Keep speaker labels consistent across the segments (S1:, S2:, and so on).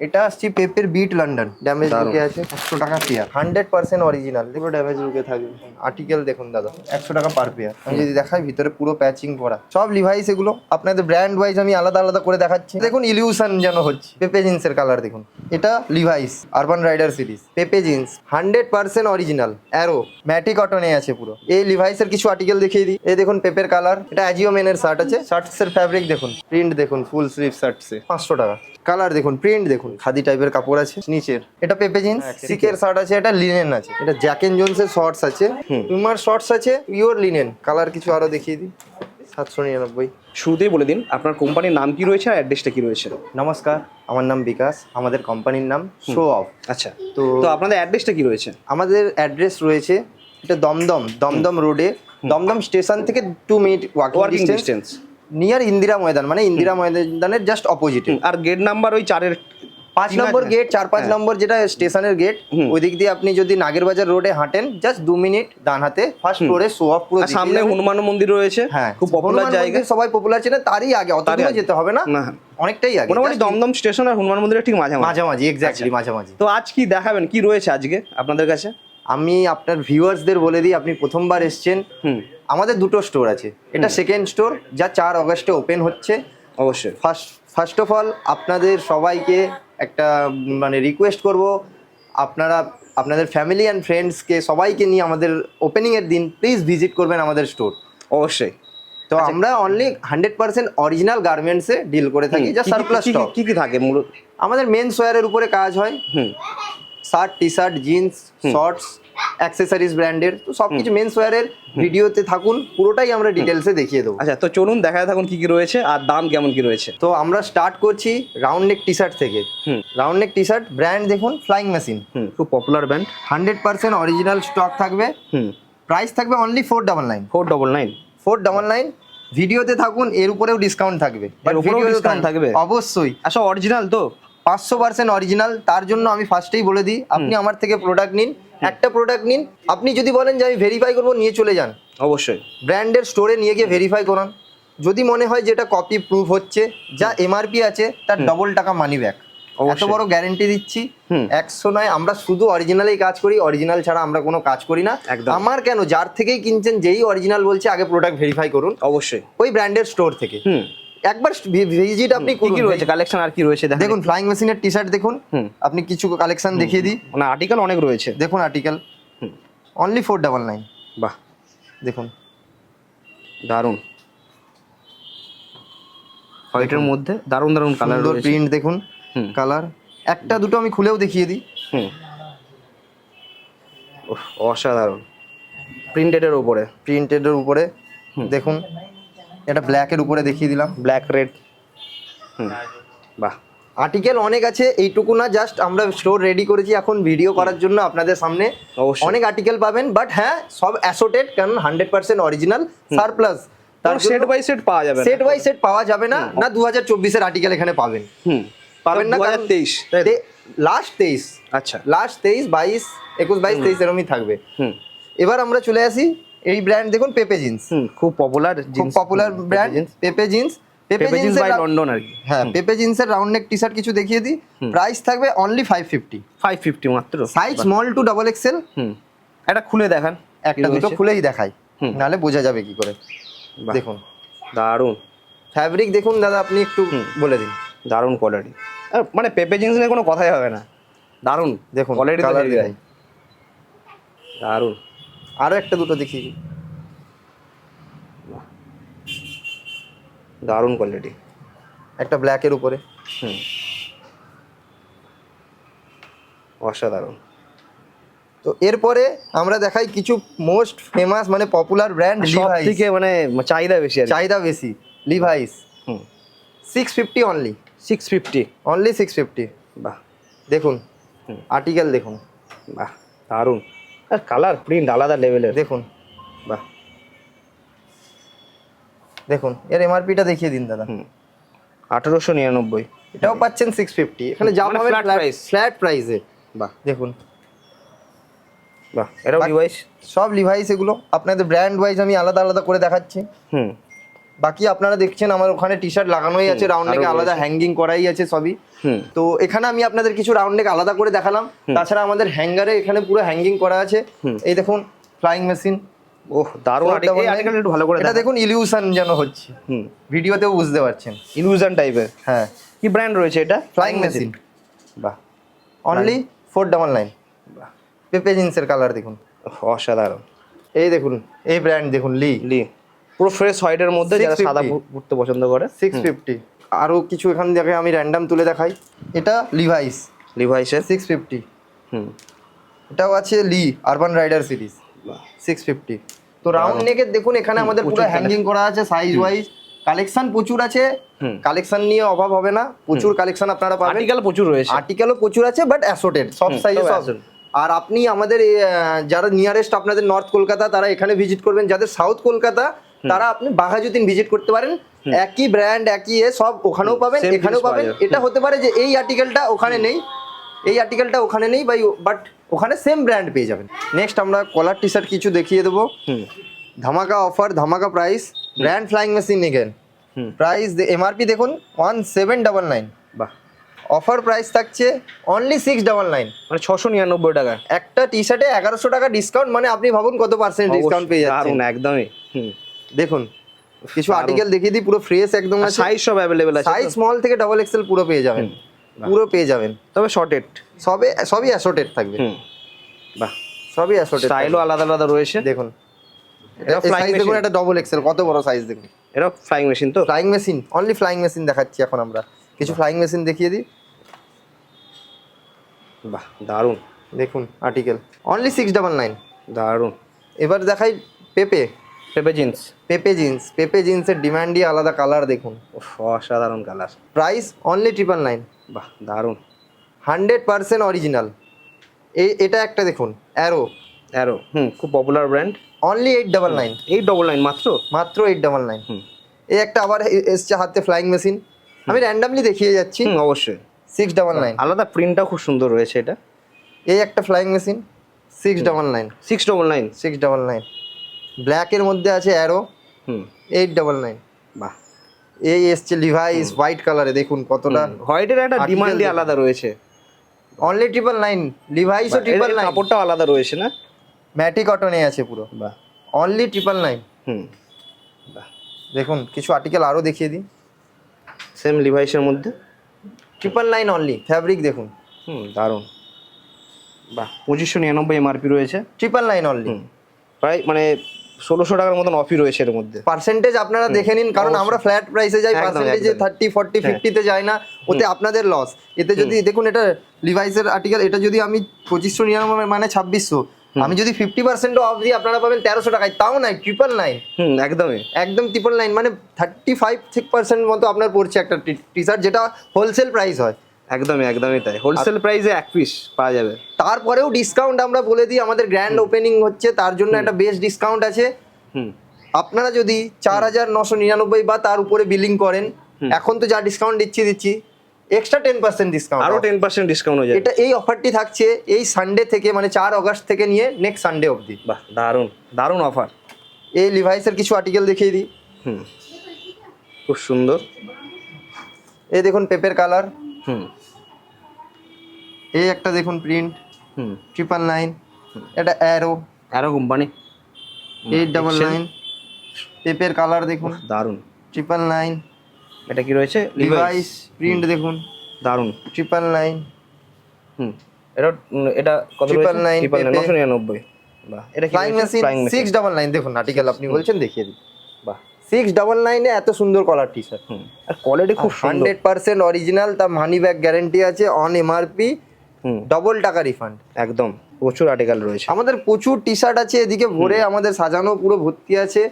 S1: এটা আসছি পেপের বিট লন্ডন ড্যামেজ লুকে আছে। একশো টাকা পেয়ার। হান্ড্রেড পার্সেন্ট অরিজিনাল পুরো ড্যামেজ লুকে থাকবে। আর্টিকেল দেখুন দাদা। একশো টাকা পার পেয়ার আমি যদি দেখাই ভিতরে পুরো প্যাচিং করা সব লিভাইস এগুলো। আপনাদের ব্র্যান্ড ওয়াইজ আমি আলাদা আলাদা করে দেখাচ্ছি। দেখুন ইলিউশন যেন হচ্ছে। পেপে জিন্সের কালার দেখুন। এটা Levi's urban rider series Pepe jeans hundred percent original Arrow ম্যাটি কটনে আছে পুরো। এই লিভাইসের কিছু আর্টিকেল দেখিয়ে দিই। এই দেখুন পেপের কালার এটা অ্যাজিও মেনের শার্ট আছে। শার্টসের ফ্যাব্রিক দেখুন। প্রিন্ট দেখুন ফুল স্লিভ শার্টসে পাঁচশো টাকা। কালার দেখুন প্রিন্ট দেখুন খাদি টাইপের কাপড় আছে নিচের। এটা পেপে জিন্স সিকের শার্ট আছে এটা লিনেন আছে। এটা জ্যাকেন জোনসের শর্টস আছে পিউমার শর্টস আছে পিওর লিনেন কালার কিছু আরও দেখিয়ে দিই। সাতশো নিরানব্বই।
S2: শুরুতেই বলে দিন আপনার কোম্পানির নাম কি রয়েছে আর অ্যাড্রেসটা কি রয়েছে?
S1: নমস্কার আমার নাম বিকাশ আমাদের কোম্পানির নাম শো অফ
S2: আচ্ছা।
S1: তো
S2: তো আপনাদের অ্যাড্রেসটা কি রয়েছে?
S1: আমাদের অ্যাড্রেস রয়েছে এটা দমদম দমদম রোডে দমদম স্টেশন থেকে two minute walking distance near Indira Maidan মানে ইন্দিরা ময়দানের জাস্ট অপোজিটে
S2: আর গেট নাম্বার ওই চারের
S1: পাঁচ নম্বর গেট চার পাঁচ
S2: হ্যাঁ।
S1: নম্বর যেটা স্টেশনের গেট। ওই দিক দিয়ে আপনি যদি নাগেরবাজার রোডে হাঁটেন জাস্ট দু মিনিট ডান হাতে ফার্স্ট ফ্লোরে শো অফ পুরো
S2: সামনে হনুমান মন্দির রয়েছে
S1: হ্যাঁ
S2: খুব পপুলার জায়গা।
S1: সবাই পপুলার ছিলেন তারই আগে অত যেতে হবে না অনেকটাই আগে
S2: মোটামুটি দমদম স্টেশন আর হনুমান মন্দিরের ঠিক মাঝামাঝি।
S1: মাঝামাঝি এক্স্যাক্টলি
S2: আচ্ছা।
S1: মাঝামাঝি।
S2: তো আজ কি দেখাবেন? কি রয়েছে আজকে আপনাদের কাছে?
S1: আমি আপনার ভিউয়ার্সদের বলে দিই আপনি প্রথমবার এসছেন।
S2: হুম।
S1: আমাদের দুটো স্টোর আছে। এটা সেকেন্ড স্টোর যা চার অগস্টে ওপেন হচ্ছে
S2: অবশ্যই।
S1: ফার্স্ট ফার্স্ট অফ অল আপনাদের সবাইকে একটা মানে রিকোয়েস্ট করব আপনারা আপনাদের ফ্যামিলি অ্যান্ড ফ্রেন্ডসকে সবাইকে নিয়ে আমাদের ওপেনিংয়ের দিন প্লিজ ভিজিট করবেন আমাদের স্টোর
S2: অবশ্যই।
S1: তো
S2: আচ্ছা।
S1: আমরা অনলি হান্ড্রেড পার্সেন্ট অরিজিনাল গার্মেন্টসে ডিল করে থাকি যা সারপ্লাস
S2: কি কি-
S1: স্টক
S2: কি কি থাকে মূলত?
S1: আমাদের মেন ওয়্যারের উপরে কাজ হয়।
S2: হুম।
S1: Shirt T shirt jeans shorts accessories ব্র্যান্ডের তো সব কিছু মেন্স ওয়্যারের ভিডিওতে থাকুন পুরোটাই আমরা ডিটেলসে দেখিয়ে দেবো।
S2: আচ্ছা তো চলুন দেখাতে থাকুন কি কি রয়েছে আর দাম কেমন কি রয়েছে।
S1: তো আমরা স্টার্ট করছি রাউন্ড নেক টি শার্ট থেকে।
S2: হুম।
S1: Round neck T shirt brand দেখুন ফ্লাইং মেশিন
S2: খুব popular brand
S1: hundred percent original stock থাকবে।
S2: হুম।
S1: প্রাইস থাকবে only four double nine
S2: four double nine
S1: four double nine ভিডিওতে থাকুন এর উপরেও ডিসকাউন্ট থাকবে।
S2: discount থাকবে?
S1: অবশ্যই।
S2: আচ্ছা অরিজিনাল তো?
S1: পাঁচশো পার্সেন্ট অরিজিনাল তার জন্য আমি ফার্স্টেই বলে দিই আপনি আমার থেকে প্রোডাক্ট নিন একটা প্রোডাক্ট নিন। আপনি যদি বলেন যে আমি ভেরিফাই করব নিয়ে চলে যান।
S2: অবশ্যই।
S1: ব্র্যান্ডের স্টোরে নিয়ে গিয়ে ভেরিফাই করান। যদি মনে হয় যে এটা কপি প্রুফ হচ্ছে যা এমআরপি আছে তার ডবল টাকা মানি ব্যাক এত বড় গ্যারেন্টি দিচ্ছি। একশো নয় আমরা শুধু অরিজিনালেই কাজ করি অরিজিনাল ছাড়া আমরা কোনো কাজ করি না।
S2: একদম।
S1: আমার কেন? যার থেকেই কিনছেন যেই অরিজিনাল বলছে আগে প্রোডাক্ট ভেরিফাই করুন।
S2: অবশ্যই।
S1: ওই ব্র্যান্ডের স্টোর থেকে।
S2: হুম।
S1: একবার ভিজিট আপনি
S2: কি কি রয়েছে? কালেকশন আর কি রয়েছে? দেখুন।
S1: ফ্লাইং মেশিনের টি শার্ট দেখুন। আপনি কিছু কালেকশন দেখিয়ে দিই।
S2: মানে আর্টিকেল অনেক রয়েছে।
S1: দেখুন article. Only four double nine
S2: বাহ।
S1: দেখুন।
S2: দারুণ। হোয়াইটের মধ্যে দারুণ দারুণ কালার রয়েছে।
S1: প্রিন্ট দেখুন। কালার একটা দুটো আমি খুলেও দেখিয়ে দিই।
S2: অসাধারণ। প্রিন্টেডের উপরে।
S1: প্রিন্টেডের উপরে। দেখুন। এটা ব্ল্যাকের উপরে দেখিয়ে দিলাম।
S2: ব্ল্যাক রেড হুম। বাহ।
S1: আর্টিকেল অনেক আছে এইটুকু না জাস্ট আমরা স্টোর রেডি করেছি। এখন ভিডিও করার জন্য আপনাদের সামনে অনেক আর্টিকেল পাবেন বাট হ্যাঁ সব অ্যাসোটেড কারণ হান্ড্রেড পার্সেন্ট অরিজিনাল সারপ্লাস তার
S2: সেট বাই সেট পাওয়া যাবে
S1: সেট বাই সেট পাওয়া যাবে না না দু হাজার চব্বিশের আর্টিকেল এখানে পাবেন।
S2: হুম।
S1: পাবেন না
S2: তেইশ?
S1: লাস্ট তেইশ।
S2: আচ্ছা।
S1: লাস্ট তেইশ বাইশ একুশ বাইশ তেইশ এরমই থাকবে।
S2: হুম।
S1: এবার আমরা চলে আসি এই ব্র্যান্ড দেখুন পেপে জিন্স
S2: খুব পপুলার
S1: খুব popular brand Pepe jeans Pepe
S2: jeans
S1: jeans
S2: by London আর কি।
S1: হ্যাঁ পেপে জিন্সের রাউন্ড নেক টি শার্ট কিছু দেখিয়ে দিই। প্রাইস থাকবে only five fifty
S2: five fifty মাত্র।
S1: Size small to double XL
S2: হুম। এটা খুলে দেখান।
S1: একটা দুটো খুলেই দেখাই। নাহলে বোঝা যাবে কি করে। দেখুন।
S2: দারুণ।
S1: ফ্যাব্রিক দেখুন দাদা আপনি একটু বলে দিন।
S2: দারুণ কোয়ালিটি মানে পেপে জিন্স নিয়ে কোনো কথাই হবে না। দারুণ
S1: দেখুন
S2: কোয়ালিটি দারুণ।
S1: আরও একটা দুটো দেখি।
S2: দারুণ কোয়ালিটি
S1: একটা ব্ল্যাকের উপরে।
S2: হুম। অসাধারণ।
S1: তো এরপরে আমরা দেখাই কিছু মোস্ট ফেমাস মানে পপুলার ব্র্যান্ড লিভাইস
S2: থেকে মানে চাহিদা বেশি আর
S1: চাহিদা বেশি। লিভাইস
S2: হুম।
S1: Six fifty only
S2: six fifty
S1: only six fifty
S2: বাহ।
S1: দেখুন। আর্টিকেল দেখুন।
S2: বাহ। দারুণ। আর কালার প্রিন্ট আলাদা লেভেলের
S1: দেখুন
S2: বাহ।
S1: দেখুন এর এমআরপিটা দেখিয়ে দিন দাদা।
S2: হুম। আঠেরোশো নিরানব্বই।
S1: এটাও পাচ্ছেন সিক্স ফিফটি এখানে যা
S2: হবে
S1: পাবেন ফ্ল্যাট প্রাইসে
S2: বাহ
S1: দেখুন।
S2: বাহ এটাও ডিভাইস
S1: সব লিভাইস এগুলো। আপনাদের ব্র্যান্ড ওয়াইজ আমি আলাদা আলাদা করে দেখাচ্ছি।
S2: হুম।
S1: বাকি আপনারা দেখছেন আমার ওখানে টি শার্ট লাগানোই আছে রাউন্ড নেকে আলাদা হ্যাঙ্গিং করাই আছে সবই। তো এখানে আমি আপনাদের কিছু রাউন্ড নেক আলাদা করে দেখালাম। তাছাড়া আমাদের হ্যাঙ্গারে এখানে পুরো হ্যাঙ্গিং করা আছে। এই দেখুন ফ্লাইং মেশিন
S2: ওহ দারুণ আর্টিকেল একটু ভালো করে
S1: এটা দেখুন। ইলিউশন যেন হচ্ছে।
S2: হুম।
S1: ভিডিওতেও বুঝতে পারছেন।
S2: ইলুশন টাইপের
S1: হ্যাঁ।
S2: কি ব্র্যান্ড রয়েছে এটা?
S1: ফ্লাইং মেশিন
S2: বাহ।
S1: অনলি ফোর ডাবল নাইন
S2: বাহ।
S1: পেপে জিন্সের কালার দেখুন।
S2: অসাধারণ।
S1: এই দেখুন এই ব্র্যান্ড দেখুন লি
S2: লি পুরো ফ্রেশ হোয়াইটের মধ্যে যারা সাদা পরতে পছন্দ করে।
S1: সিক্স ফিফটি আরও কিছু এখান থেকে আমি র্যান্ডাম তুলে দেখাই। এটা লিভাইস
S2: লিভাইসের
S1: সিক্স ফিফটি
S2: হুম।
S1: এটাও আছে Lee urban rider series six fifty তো রাউন্ড নেকের দেখুন এখানে আমাদের পুরো হ্যাঙ্গিং করা আছে সাইজ ওয়াইজ কালেকশন প্রচুর আছে। কালেকশন নিয়ে অভাব হবে না। প্রচুর কালেকশন আপনারা পাবেন।
S2: আর্টিকেল প্রচুর রয়েছে।
S1: আর্টিকেলও প্রচুর আছে বাট অ্যাসোটেড সব সাইজে
S2: সব।
S1: আর আপনি আমাদের যারা নিয়ারেস্ট আপনাদের নর্থ কলকাতা তারা এখানে ভিজিট করবেন। যাদের সাউথ কলকাতা তারা আপনি বাঘাযতীন ভিজিট করতে পারেন। একই ব্র্যান্ড একই এ সব ওখানেও পাবেন এখানেও পাবেন। এটা হতে পারে যে এই আর্টিকেলটা ওখানে নেই এই আর্টিকেলটা ওখানে নেই বাই বাট ওখানে সেম ব্র্যান্ড পেয়ে যাবেন। নেক্সট আমরা কলার টি শার্ট কিছু দেখিয়ে দেবো। ধামাকা অফার ধামাকা price brand Flying Machine again price MRP দেখুন ওয়ান সেভেন ডাবল নাইন
S2: বাহ।
S1: অফার প্রাইস থাকছে অনলি সিক্স ডাবল নাইন
S2: মানে ছশো নিরানব্বই টাকা।
S1: একটা টি শার্টে এগারোশো টাকা ডিসকাউন্ট মানে আপনি ভাবুন কত পার্সেন্ট ডিসকাউন্ট পেয়ে যাচ্ছেন।
S2: একদমই। হুম।
S1: দেখুন কিছু আর্টিকেল দেখিয়ে দিই পুরো ফ্রেশ একদম আছে।
S2: সাইজ সব অ্যাভেলেবেল আছে
S1: সাইজ স্মল থেকে ডাবল এক্সেল পুরো পেয়ে যাবেন। পুরো পেয়ে যাবেন।
S2: তবে শর্টেড
S1: সবে সবই অ্যাসোটেড থাকবে।
S2: বাহ।
S1: সবই অ্যাসোটেড
S2: স্টাইলও আলাদা আলাদা রয়েছে।
S1: দেখুন
S2: এটা
S1: সাইজ দেখুন। একটা ডবল এক্সেল কত বড় সাইজ দেখুন।
S2: এটা ফ্লাইং মেশিন তো?
S1: Flying Machine only Flying Machine দেখাচ্ছি এখন আমরা। কিছু ফ্লাইং মেশিন দেখিয়ে দিই।
S2: বাহ দারুণ।
S1: দেখুন article only six double nine
S2: দারুণ।
S1: এবার দেখাই পেপে
S2: পেপে জিন্স?
S1: Pepe jeans. পেপে জিন্সের ডিমান্ডই আলাদা কালার দেখুন।
S2: অসাধারণ colour.
S1: Price only triple nine
S2: বাহ দারুণ।
S1: হান্ড্রেড পার্সেন্ট অরিজিনাল এই এটা একটা দেখুন অ্যারো
S2: অ্যারো হুম খুব popular brand
S1: only eight double nine
S2: eight double nine মাত্র?
S1: মাত্র এইট ডাবল নাইন
S2: হুম।
S1: এই একটা আবার এসছে হাতে ফ্লাইং মেশিন আমি র্যান্ডামলি দেখিয়ে যাচ্ছি।
S2: অবশ্যই।
S1: সিক্স ডাবল নাইন
S2: আলাদা প্রিন্টটাও খুব সুন্দর রয়েছে এটা।
S1: এই একটা Flying Machine six double nine
S2: six double nine
S1: six double nine ব্ল্যাকের মধ্যে আছে অ্যারো
S2: হুম।
S1: এইট ডাবল নাইন
S2: বাহ।
S1: এই এসছে লিভাইস হোয়াইট কালারে দেখুন কতটা
S2: হোয়াইটের একটা ডিমান্ডই আলাদা রয়েছে।
S1: অনলি ট্রিপল নাইন লিভাইসও ট্রিপল নাইন
S2: কাপড়টাও আলাদা রয়েছে না?
S1: ম্যাটি কটনে আছে পুরো।
S2: বাহ।
S1: অনলি ট্রিপল নাইন
S2: হুম। বাহ।
S1: দেখুন কিছু আর্টিকেল আরও দেখিয়ে দিই।
S2: সেম লিভাইসের মধ্যে?
S1: ট্রিপল নাইন অনলি ফ্যাব্রিক দেখুন।
S2: হুম দারুণ। বাহ পঁচিশশো নিরানব্বই এমআরপি রয়েছে।
S1: ট্রিপল নাইন অনলি
S2: প্রায় মানে ষোলোশো টাকার মতন অফি রয়েছে এর মধ্যে।
S1: পার্সেন্টেজ আপনারা দেখে নিন কারণ আমরা ফ্ল্যাট প্রাইসে যাই পার্সেন্টেজে থার্টি ফর্টি। ফিফটিতে যায় না ওতে আপনাদের লস এতে যদি দেখুন এটা লিভাইসের আর্টিকেল এটা যদি আমি পঁচিশশো নিরানব্বই মানে ছাব্বিশশো আমি যদি ফিফটি পার্সেন্টও অফ দিই আপনারা পাবেন তেরোশো টাকায়। তাও নাই ট্রিপল নাইন
S2: হুম একদমই।
S1: একদম ট্রিপল নাইন মানে থার্টি ফাইভ পার্সেন্ট মতো আপনার পড়ছে একটা টি শার্ট যেটা হোলসেল প্রাইস হয়।
S2: একদমই একদমই তাই। হোলসেল প্রাইসে এক পিস পাওয়া যাবে।
S1: তারপরেও ডিসকাউন্ট আমরা বলে দিই আমাদের গ্র্যান্ড ওপেনিং হচ্ছে তার জন্য একটা বেস্ট ডিসকাউন্ট আছে। আপনারা যদি চার হাজার নশো নিরানব্বই বা তার উপরে বিলিং করেন এখন তো যা ডিসকাউন্ট দিচ্ছি দিচ্ছি এক্সট্রা টেন পার্সেন্ট ডিসকাউন্ট
S2: আরও টেন পার্সেন্ট ডিসকাউন্ট হয়ে যাবে।
S1: এটা এই অফারটি থাকছে এই সানডে থেকে মানে চার অগস্ট থেকে নিয়ে নেক্সট সানডে অবধি।
S2: বাহ দারুণ দারুণ অফার
S1: এই লিভাইসের কিছু আর্টিকেল দেখিয়ে দিই।
S2: হুম। খুব সুন্দর।
S1: এই দেখুন পেপের কালার
S2: হুম।
S1: এই একটা দেখুন প্রিন্ট
S2: হুম।
S1: ট্রিপল নাইন এটা Arrow
S2: Arrow company
S1: eight double nine পেপের colour দেখুন
S2: দারুণ।
S1: ট্রিপল নাইন
S2: এটা কি রয়েছে?
S1: লিভাইস প্রিন্ট দেখুন
S2: দারুণ।
S1: ট্রিপল নাইন
S2: হুম। এটা এটা কত
S1: Triple
S2: রয়েছে? ট্রিপল নাইন নশো নিরানব্বই। বাহ এটা
S1: Flying Machine six double nine দেখুন আর্টিকেল আপনি বলছেন দেখিয়ে দিই।
S2: বাহ।
S1: সিক্স ডাবল নাইনে এত সুন্দর কলার টি শার্ট
S2: আর কোয়ালিটি খুব
S1: হান্ড্রেড পার্সেন্ট অরিজিনাল তার মানি ব্যাক গ্যারেন্টি আছে অন এমআরপি ডবল টাকা রিফান্ড
S2: একদম প্রচুর আর্টিকেল রয়েছে।
S1: আমাদের প্রচুর টি শার্ট আছে এদিকে ভরে আমাদের সাজানো পুরো ভর্তি আছে।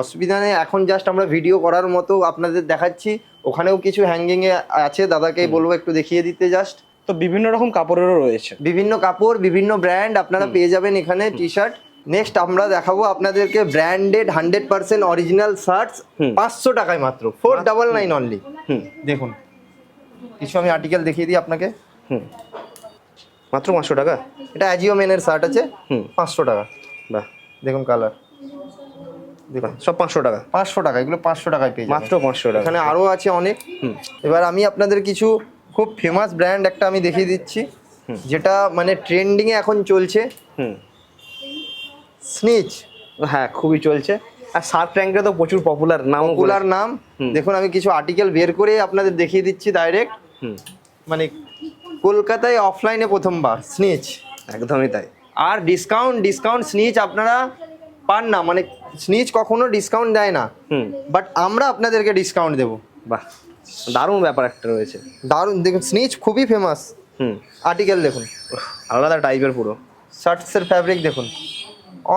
S1: অসুবিধা নেই এখন জাস্ট আমরা ভিডিও করার মতো আপনাদের দেখাচ্ছি। ওখানেও কিছু হ্যাঙ্গিং এ আছে দাদাকে বলব একটু দেখিয়ে দিতে জাস্ট
S2: তো বিভিন্ন রকম কাপড়েরও রয়েছে।
S1: বিভিন্ন কাপড় বিভিন্ন ব্র্যান্ড আপনারা পেয়ে যাবেন এখানে টি শার্ট নেক্সট আমরা দেখাবো আপনাদেরকে branded hundred percent original shirts. পাঁচশো টাকায় মাত্র ফোর ডাবল নাইন অনলি
S2: হুম।
S1: দেখুন কিছু আমি আর্টিকেল দেখিয়ে দিই আপনাকে।
S2: হুম। মাত্র পাঁচশো টাকা?
S1: এটা অ্যাজিও মেনের শার্ট আছে।
S2: হুম।
S1: পাঁচশো টাকা।
S2: বাহ।
S1: দেখুন কালার দেখুন
S2: সব পাঁচশো টাকা।
S1: পাঁচশো টাকা এগুলো পাঁচশো টাকায় পেয়ে
S2: মাত্র পাঁচশো টাকা।
S1: এখানে আরও আছে অনেক।
S2: হুম।
S1: এবার আমি আপনাদের কিছু খুব ফেমাস ব্র্যান্ড একটা আমি দেখিয়ে দিচ্ছি যেটা মানে ট্রেন্ডিংয়ে এখন চলছে।
S2: হুম।
S1: স্নিচ
S2: হ্যাঁ খুবই চলছে। আর শার্ক ট্যাঙ্কে তো প্রচুর পপুলার নাম
S1: পপুলার নাম। দেখুন আমি কিছু আর্টিকেল বের করে আপনাদের দেখিয়ে দিচ্ছি ডাইরেক্ট
S2: হুম।
S1: মানে কলকাতায় অফলাইনে প্রথমবার স্নিচ
S2: একদমই তাই।
S1: আর ডিসকাউন্ট ডিসকাউন্ট স্নিচ আপনারা পান না মানে স্নিচ কখনো ডিসকাউন্ট দেয় না।
S2: হুম।
S1: বাট আমরা আপনাদেরকে ডিসকাউন্ট দেবো।
S2: বাহ দারুণ ব্যাপার একটা রয়েছে।
S1: দারুণ দেখুন স্নিচ খুবই ফেমাস
S2: হুম।
S1: আর্টিকেল দেখুন।
S2: আলাদা টাইপের পুরো।
S1: শার্টসের ফ্যাব্রিক দেখুন।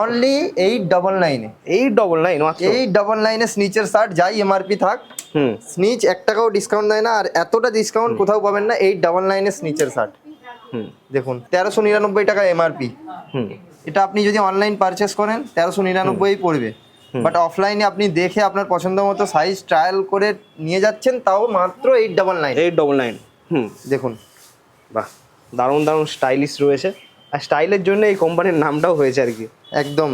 S1: অনলি এইট ডবল নাইনে
S2: eight double nine
S1: eight double নাইনে স্নিচের শার্ট যাই এমআরপি থাক স্নিচ এক টাকাও ডিসকাউন্ট দেয় না আর এতটা ডিসকাউন্ট কোথাও পাবেন না এইট ডাবল নাইনে স্নিচের শার্ট।
S2: হুম।
S1: দেখুন তেরোশো নিরানব্বই টাকা এমআরপি এটা আপনি যদি অনলাইন পারচেস করেন তেরোশো নিরানব্বই পড়বে। বাট অফলাইনে আপনি দেখে আপনার পছন্দ মতো সাইজ ট্রায়াল করে নিয়ে যাচ্ছেন তাও মাত্র eight double nine
S2: eight double nine হুম।
S1: দেখুন।
S2: বাহ দারুণ দারুণ স্টাইলিশ রয়েছে। আর স্টাইলের জন্য এই কোম্পানির নামটাও হয়েছে আর কি।
S1: একদম।